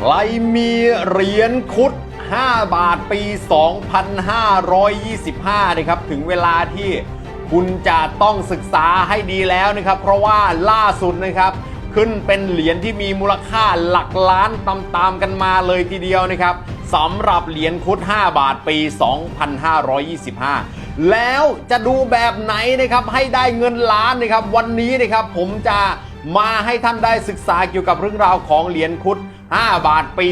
ใครมีเหรียญคุด 5 บาทปี 2525นะครับ ถึงเวลาที่คุณจะต้องศึกษาให้ดีแล้วนะครับ เพราะว่าล่าสุดนะครับ ขึ้นเป็นเหรียญที่มีมูลค่าหลักล้านตามๆกันมาเลยทีเดียวนะครับสำหรับเหรียญคุด 5 บาทปี 2525แล้วจะดูแบบไหนนะครับให้ได้เงินล้านนะครับ วันนี้นะครับผมจะมาให้ท่านได้ศึกษาเกี่ยวกับเรื่องราวของเหรียญคุด 5 บาทปี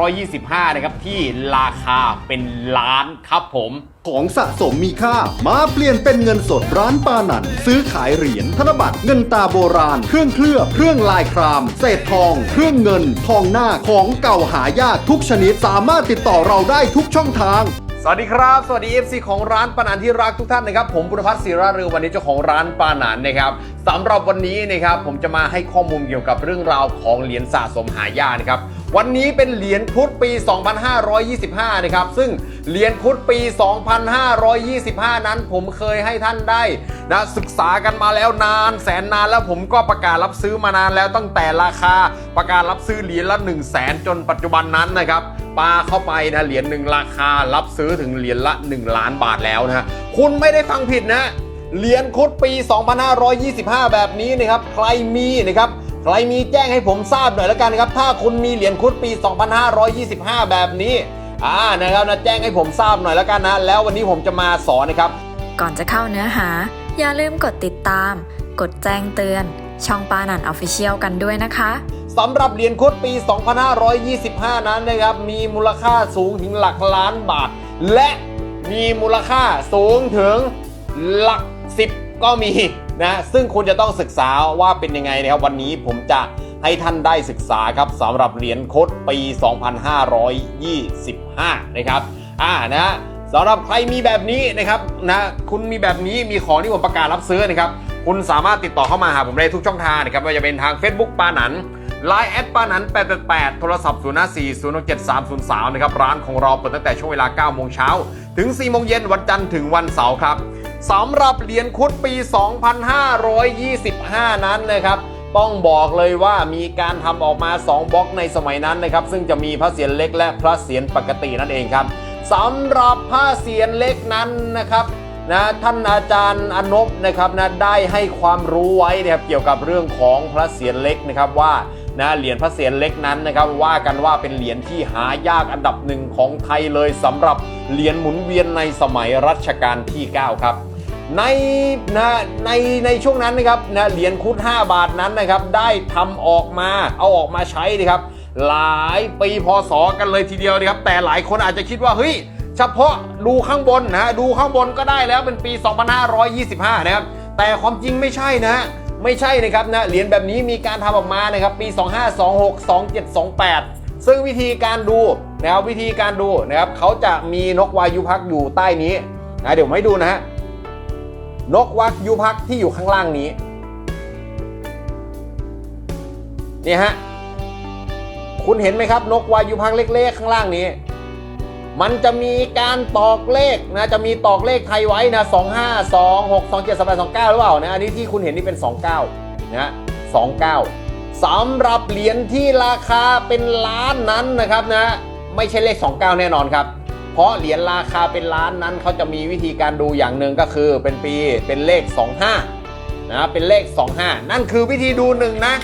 2525 นะครับ ที่ราคาเป็นล้านครับผม ของสะสมมีค่า มาเปลี่ยนเป็นเงินสดร้านปานัน ซื้อขายเหรียญธนบัตรเงินตาโบราณ เครื่องเคลือบเครื่องลายคราม เศษทอง เครื่องเงิน ทองหน้าของเก่าหายากทุกชนิดสามารถติดต่อเราได้ทุกช่องทางสวัสดีครับ สวัสดี FC ของร้านปานันที่รักทุกท่านนะครับ ผมบุรพัฒน์ศิราเรือวันนี้เจ้าของร้านปานันนะครับ สำหรับวันนี้นะครับผมจะมาให้ข้อมูลเกี่ยวกับเรื่องราวของเหรียญสะสมหายากนะครับวันนี้เป็นเหรียญพุธปี 2525 นะครับ ซึ่งเหรียญพุธปี 2525 นั้นผมเคยให้ท่านได้นะศึกษากันมาแล้วนานแสนนานแล้วผมก็ประกาศรับซื้อมานานแล้วตั้งแต่ราคาประกาศรับซื้อเหรียญละ 1 0 0 0 0แสนจนปัจจุบันนั้นนะครับปาเข้าไปนะเหรียญหนึ่งราคารับซื้อถึงเหรียญละ 1 ล้านบาทแล้วนะคุณไม่ได้ฟังผิดนะ เหรียญคุดปี 2525 แบบนี้นะครับ ใครมีนะครับ ใครมีแจ้งให้ผมทราบหน่อยแล้วกันนะครับ ถ้าคุณมีเหรียญคุดปี 2525 แบบนี้ อ่า นะครับนะแจ้งให้ผมทราบหน่อยแล้วกันนะ แล้ววันนี้ผมจะมาสอนนะครับ ก่อนจะเข้าเนื้อหา อย่าลืมกดติดตาม กดแจ้งเตือน ช่องปานันออฟฟิเชียลกันด้วยนะคะสำหรับเหรียญคุดปี 2525 นั้นนะครับ มีมูลค่าสูงถึงหลักล้านบาท และมีมูลค่าสูงถึงหลัก สิบก็มีนะ ซึ่งคุณจะต้องศึกษาว่าเป็นยังไงนะครับ วันนี้ผมจะให้ท่านได้ศึกษาครับสำหรับเหรียญคดปี 2525 นะครับ อ่านะสำหรับใครมีแบบนี้นะครับนะคุณมีแบบนี้มีของที่ผมประกาศรับซื้อนะครับ คุณสามารถติดต่อเข้ามาหาผมได้ทุกช่องทางนะครับไม่ว่าจะเป็นทาง Facebook ปานัน Line แอดปานัน888 โทรศัพท์ 0 5 4 0 6 7 3 0 3 นะครับ ร้านของเราเปิดตั้งแต่ช่วงเวลา 9 โมงเช้า ถึง 4 โมงเย็นวันจันทร์ถึงวันเสาร์ครับ สำหรับเหรียญคุดปี 2525 นั้นนะครับ ต้องบอกเลยว่ามีการทำออกมา 2บล็อกในสมัยนั้นนะครับ ซึ่งจะมีพระเศียรเล็กและพระเศียรปกตินั่นเองครับสำหรับพระเศียรเล็กนั้นนะครับนะท่านอาจารย์อนบนะครับนะได้ให้ความรู้ไว้นะครับเกี่ยวกับเรื่องของพระเศียรเล็กนะครับว่านะเหรียญพระเศียรเล็กนั้นนะครับว่ากันว่าเป็นเหรียญที่หายากอันดับหนึ่งของไทยเลยสำหรับเหรียญหมุนเวียนในสมัยรัชกาลที่ 9 ครับ ในนะในในช่วงนั้นนะครับนะเหรียญคุด5 บาทนั้นนะครับ ได้ทำออกมาเอาออกมาใช้นะครับ หลายปีพศกันเลยทีเดียวนะครับ แต่หลายคนอาจจะคิดว่าเฮ้ยเฉพาะดูข้างบนนะดูข้างบนก็ได้แล้วเป็นปี 2525 นะครับ แต่ความจริงไม่ใช่นะไม่ใช่นะครับนะเหรียญแบบนี้มีการทำออกมานะครับ ปี 2526 27 28 ซึ่งวิธีการดูนะครับวิธีการดูนะครับเขาจะมีนกวายุพักอยู่ใต้นี้นะเดี๋ยวผมให้ดูนะฮะ นกวักยุพักที่อยู่ข้างล่างนี้นี่ฮะคุณเห็นไหมครับ นกวายุพักเล็กๆข้างล่างนี้ มันจะมีการตอกเลขนะจะมีตอกเลขไทยไว้นะ2 5 2 6 2 7 3 8 2 9หรือเปล่านะอันนี้ที่คุณเห็นนี่เป็น29นะ29สำหรับเหรียญที่ราคาเป็นล้านนั้นนะครับนะไม่ใช่เลข29แน่นอนครับ เพราะเหรียญราคาเป็นล้านนั้นเขาจะมีวิธีการดูอย่างหนึ่งก็คือเป็นปีเป็นเลข 25นะเป็นเลข 25 นั่นคือวิธีดูหนึ่งนะ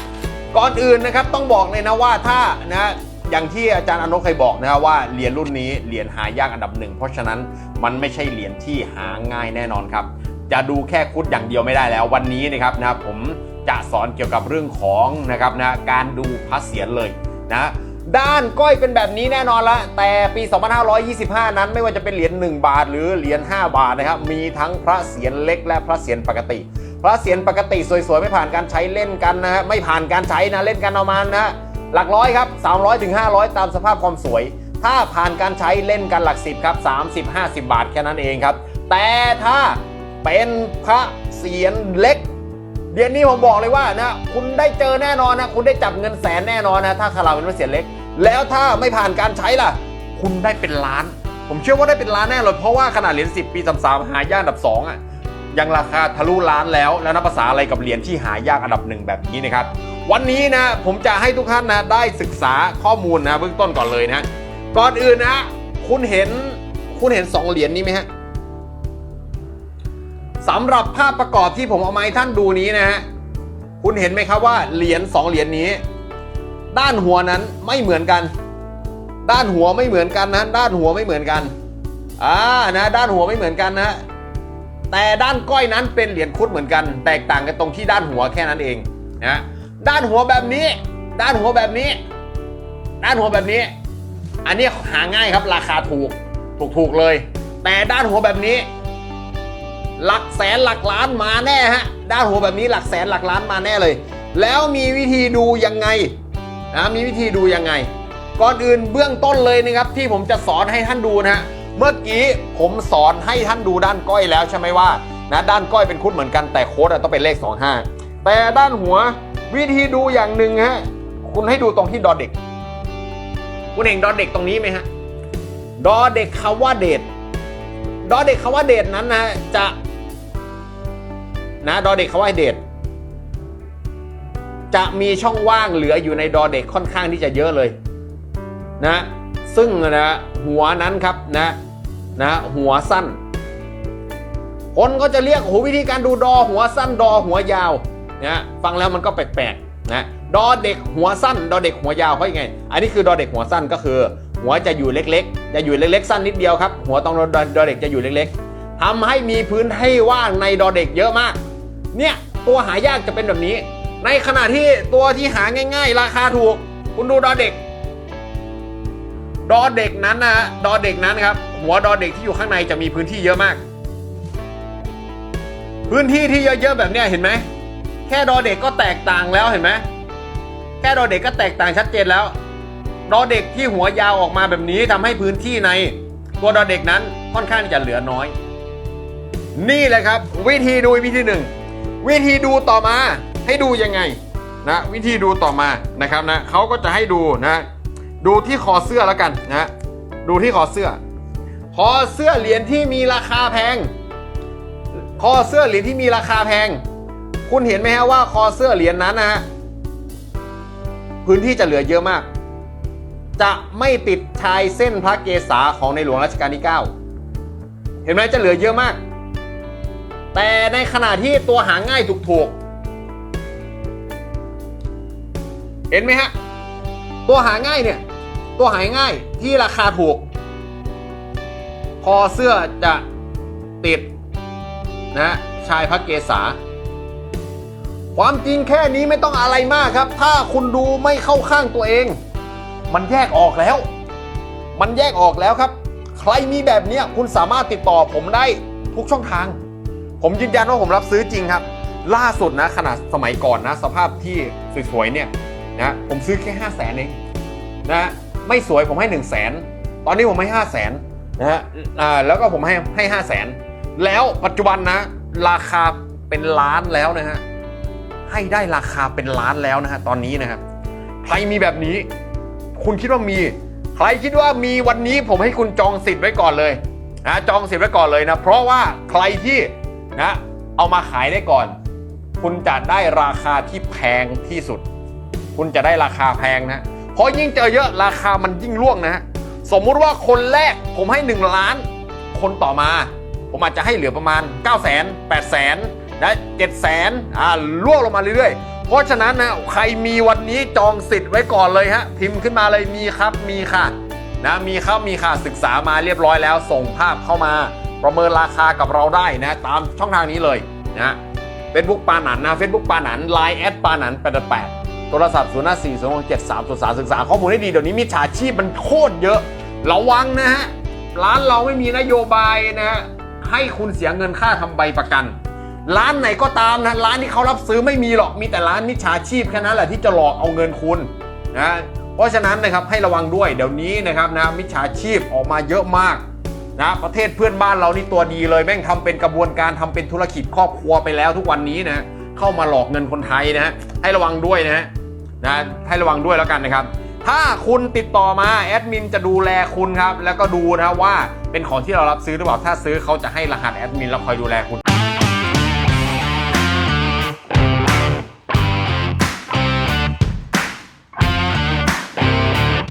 ก่อนอื่นนะครับต้องบอกเลยนะว่าถ้านะอย่างที่อาจารย์อนกเคยบอกนะครับว่าเหรียญรุ่นนี้เหรียญหายากอันดับหนึ่งเพราะฉะนั้นมันไม่ใช่เหรียญที่หาง่ายแน่นอนครับ จะดูแค่คุดอย่างเดียวไม่ได้แล้ววันนี้นะครับนะผมจะสอนเกี่ยวกับเรื่องของนะครับนะการดูพระเศียรเลยนะ ด้านก้อยเป็นแบบนี้แน่นอนละ แต่ปี 2525 นั้นไม่ว่าจะเป็นเหรียญ1บาท หรือเหรียญ5บาทนะครับ มีทั้งพระเศียรเล็กและพระเศียรปกติ พระเศียรปกติสวยๆ ไม่ผ่านการใช้เล่นกันนะฮะไม่ผ่านการใช้นะเล่นกันเอามันนะหลักร้อยครับ 300ถึง500 ตามสภาพความสวย ถ้าผ่านการใช้เล่นกันหลักสิบครับ30 50 บาทแค่นั้นเองครับ แต่ถ้าเป็นพระเศียรเล็กเดือนนี้ผมบอกเลยว่านะคุณได้เจอแน่นอนนะ คุณได้จับเงินแสนแน่นอนนะ ถ้าคาราเป็นพระเศียรเล็ก แล้วถ้าไม่ผ่านการใช้ล่ะ คุณได้เป็นล้าน ผมเชื่อว่าได้เป็นล้านแน่เลยเพราะว่าขนาดเหรียญ10 ปี33หายากอันดับ2อะยังราคาทะลุล้านแล้วแล้วนับภาษาอะไรกับเหรียญที่หายากอันดับหนึ่งแบบนี้นะครับ วันนี้นะผมจะให้ทุกท่านนะได้ศึกษาข้อมูลนะเบื้องต้นก่อนเลยนะก่อนอื่นนะคุณเห็นคุณเห็นสองเหรียญนี้ไหมฮะสำหรับภาพประกอบที่ผมเอามาให้ท่านดูนี้นะฮะคุณเห็นไหมครับว่าเหรียญสองเหรียญนี้ ด้านหัวนั้นไม่เหมือนกัน ด้านหัวไม่เหมือนกันนะด้านหัวไม่เหมือนกันอ่านะด้านหัวไม่เหมือนกันนะแต่ด้านก้อยนั้นเป็นเหรียญคุดเหมือนกัน แตกต่างกันตรงที่ด้านหัวแค่นั้นเองนะด้านหัวแบบนี้ ด้านหัวแบบนี้ ด้านหัวแบบนี้ อันนี้หาง่ายครับราคาถูกถูกถูกเลย แต่ด้านหัวแบบนี้ หลักแสนหลักล้านมาแน่ฮะด้านหัวแบบนี้หลักแสนหลักล้านมาแน่เลย แล้วมีวิธีดูยังไง นะมีวิธีดูยังไง ก่อนอื่นเบื้องต้นเลยนะครับที่ผมจะสอนให้ท่านดูนะฮะเมื่อกี้ผมสอนให้ท่านดูด้านก้อยแล้วใช่ไหมว่านะด้านก้อยเป็นคุดเหมือนกันแต่โค้ดอะต้องเป็นเลข 25 แต่ด้านหัววิธีดูอย่างหนึ่งฮะคุณให้ดูตรงที่ดอเด็ก คุณเห็นดอเด็กตรงนี้ไหมฮะดอเด็กคำว่าเดทดอเด็กคำว่าเดทนั้นนะจะนะดอเด็กคำว่าเดท จะมีช่องว่างเหลืออยู่ในดอเด็กค่อนข้างที่จะเยอะเลยนะซึ่งนะหัวนั้นครับนะนะหัวสั้น คนก็จะเรียกโอ้โหวิธีการดูดอหัวสั้นดอหัวยาวนะฟังแล้วมันก็แปลกๆนะดอเด็กหัวสั้น ดอเด็กหัวยาวเพราะยังไง อันนี้คือดอเด็กหัวสั้นก็คือ หัวจะอยู่เล็กๆ จะอยู่เล็กๆ สั้นนิดเดียวครับ หัวตรงดอดอเด็กจะอยู่เล็กๆทำให้มีพื้นที่ว่างในดอเด็กเยอะมาก เนี่ยตัวหายากจะเป็นแบบนี้ ในขณะที่ตัวที่หาง่าย ๆ ราคาถูก คุณดูดอเด็ก ดอเด็กนั้นนะฮะดอเด็กนั้นครับ หัวดอเด็กที่อยู่ข้างในจะมีพื้นที่เยอะมาก พื้นที่ที่เยอะๆแบบเนี้ยเห็นไหมแค่ดอเด็กก็แตกต่างแล้วเห็นไหมแค่ดอเด็กก็แตกต่างชัดเจนแล้ว ดอเด็กที่หัวยาวออกมาแบบนี้ทำให้พื้นที่ใน ตัวดอเด็กนั้นค่อนข้างจะเหลือน้อย นี่แหละครับ วิธีดูวิธีหนึ่งวิธีดูต่อมา ให้ดูยังไงนะวิธีดูต่อมานะครับนะเขาก็จะให้ดูนะดูที่คอเสื้อแล้วกันนะดูที่คอเสื้อ คอเสื้อเหรียญที่มีราคาแพง คอเสื้อเหรียญที่มีราคาแพง คุณเห็นไหมฮะว่าคอเสื้อเหรียญนั้นนะฮะพื้นที่จะเหลือเยอะมาก จะไม่ติดชายเส้นพระเกศาของในหลวงรัชกาลที่ 9 เห็นไหมจะเหลือเยอะมาก แต่ในขณะที่ตัวหาง่ายถูกๆ เห็นไหมฮะ ตัวหาง่ายเนี่ย ตัวหาง่ายที่ราคาถูก คอเสื้อจะติดนะชายพระเกศาความจริงแค่นี้ไม่ต้องอะไรมากครับ ถ้าคุณดูไม่เข้าข้างตัวเอง มันแยกออกแล้ว มันแยกออกแล้วครับ ใครมีแบบเนี้ยคุณสามารถติดต่อผมได้ทุกช่องทาง ผมยืนยันว่าผมรับซื้อจริงครับ ล่าสุดนะขนาดสมัยก่อนนะ สภาพที่สวยๆเนี่ย นะผมซื้อแค่5 0 0แสนเองนะไม่สวยผมให้1 0 0 0 0แสนตอนนี้ผมให้5 0 0แสนนะฮะอ่าแล้วก็ผมให้ให้5 0 0แสนแล้วปัจจุบันนะ ราคาเป็นล้านแล้วนะฮะให้ได้ราคาเป็นล้านแล้วนะฮะตอนนี้นะครับใครมีแบบนี้ คุณคิดว่ามี ใครคิดว่ามีวันนี้ผมให้คุณจองสิทธิ์ไว้ก่อนเลยนะจองสิทธิ์ไว้ก่อนเลยนะ เพราะว่าใครที่นะเอามาขายได้ก่อน คุณจะได้ราคาที่แพงที่สุด คุณจะได้ราคาแพงนะ เพราะยิ่งเจอเยอะราคามันยิ่งร่วงนะฮะ สมมุติว่าคนแรกผมให้ 1 ล้าน คนต่อมา ผมอาจจะให้เหลือประมาณ 9 0 0 0 0 0 8 0 0 0 0นะ7 0 0 0 0อ่าล่วงลงมาเรื่อยๆ เพราะฉะนั้นนะใครมีวันนี้จองสิทธิ์ไว้ก่อนเลยฮะพิมพ์ขึ้นมาเลยมีครับมีค่ะนะมีครับมีค่ะศึกษามาเรียบร้อยแล้ว ส่งภาพเข้ามา ประเมินราคากับเราได้นะ ตามช่องทางนี้เลยนะเฟซบุ๊กปาหนันนะเฟซบุ๊กปาหนันไลน์แอดปาหนัน88 โทรศัพท์ 0 5 4 2 6 7 3 0 3ศึกษาข้อมูลให้ดีเดี๋ยวนี้มิจฉาชีพมันโคตรเยอะ ระวังนะฮะ ร้านเราไม่มีนโยบายนะฮะ ให้คุณเสียเงินค่าทำใบประกัน ร้านไหนก็ตามนะร้านที่เขารับซื้อไม่มีหรอกมีแต่ร้านมิจฉาชีพแค่นั้นแหละที่จะหลอกเอาเงินคุณนะเพราะฉะนั้นนะครับให้ระวังด้วยเดี๋ยวนี้นะครับนะมิจฉาชีพออกมาเยอะมากนะประเทศเพื่อนบ้านเรานี่ตัวดีเลยแม่งทำเป็นกระบวนการทำเป็นธุรกิจครอบครัวไปแล้วทุกวันนี้นะเข้ามาหลอกเงินคนไทยนะฮะให้ระวังด้วยนะฮะ นะให้ระวังด้วยแล้วกันนะครับ ถ้าคุณติดต่อมาแอดมินจะดูแลคุณครับ แล้วก็ดูนะว่าเป็นของที่เรารับซื้อหรือเปล่าถ้าซื้อเขาจะให้รหัสแอดมินแล้วคอยดูแลคุณ